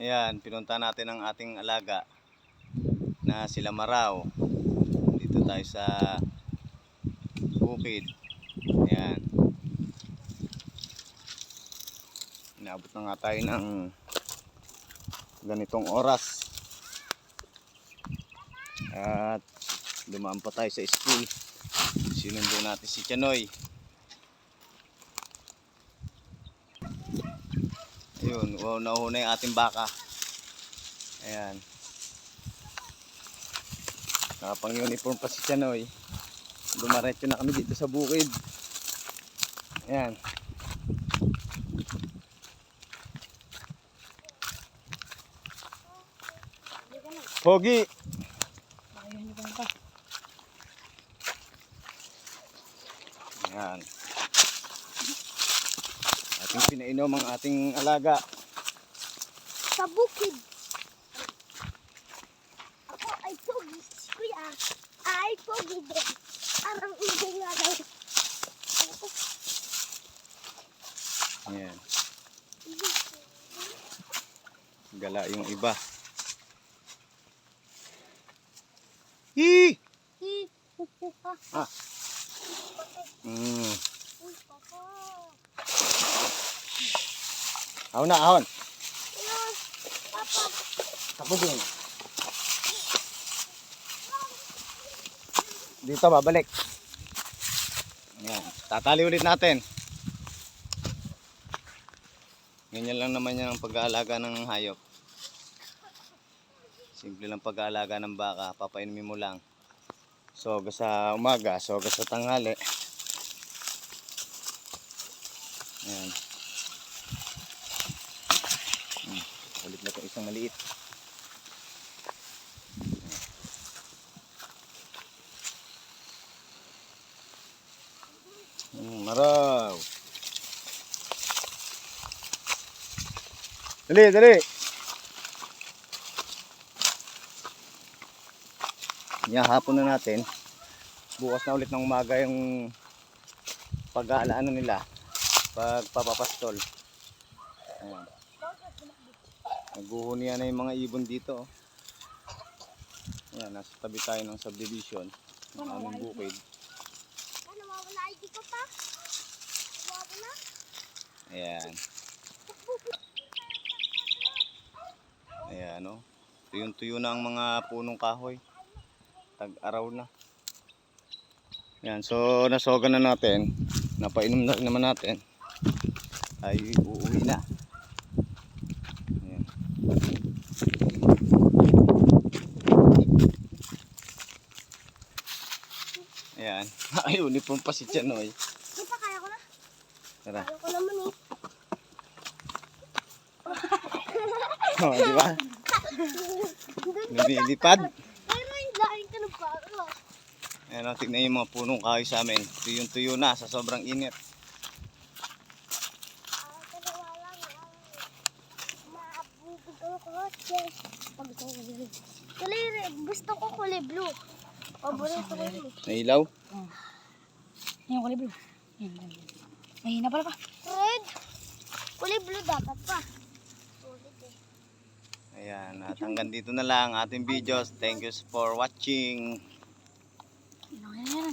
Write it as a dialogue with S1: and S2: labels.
S1: Ayan, pinunta natin ang ating alaga na sila Maraw. Dito tayo sa bukid. Ayan. Inaabot na nga tayo ng ganitong oras. At dumaan pa tayo sa school. Sinundo natin si Chanoy. Ayun, wow, nauuna yung ating baka. Ayan. Nakapang uniform pa si Chanoy. Dumaretso na kami dito sa bukid. Ayan. Pogi!
S2: Ayun yung pa.
S1: Ayan. Ating pinainom ang ating alaga.
S2: Sa bukid. Ako ay pogi. Kuya ay pogi din. Arang hindi nga. Ako,
S1: Ayan. Gala yung iba.
S2: Hi. Pupuha.
S1: Ah. Mm.
S2: Uy, papa.
S1: Ahon na, ahon. Din. Dito, babalik. Ayan. Tatali ulit natin. Ganyan lang naman yan ang pag-aalaga ng hayop. Simple lang pag-aalaga ng baka. Papainumin mo lang. Soga sa umaga, soga sa tanghali. Ayan. Hmm. Ulit na ito isang maliit. Hmm, maraw. Dali, dali. Yan, hapon na natin. Bukas na ulit ng umaga yung pag-aalaano nila. Pagpapapastol. Ayan. Naguhunian na yung mga ibon dito. oh. Ayan, nasa tabi tayo ng subdivision. Ng aming bukid.
S2: Ano, mawala ID ko pa? Mawala?
S1: Ayan. Ayan, oh. Tuyong-tuyo na ang mga punong kahoy. Tag-araw na. Ayan, so nasogan na natin. Napainom na rin naman natin. Ay, uuwi na. Ayan. Ayan. Ay, uniform pa si Chanoy.
S2: Di pa, kaya ko na.
S1: Tara.
S2: Kaya ko naman eh.
S1: Oh, di ba? Lumilipad.
S2: Pero yung laking ka ng baro.
S1: Ayan, oh, tignan yung mga punong kahoy sa amin. Tuyong-tuyo na sa sobrang init.
S2: Pag gusto ko kulay Kulay red. Gusto ko kulay blue. Paborito ko yun.
S1: Nailaw?
S3: Yung kulay blue. Yan, yan, yan. Mahina pala pa.
S2: Red. Kulay blue dapat pa. Eh.
S1: Ayan, at hanggang dito na lang ating videos. Thank you for watching.
S3: Yan, yan, yan.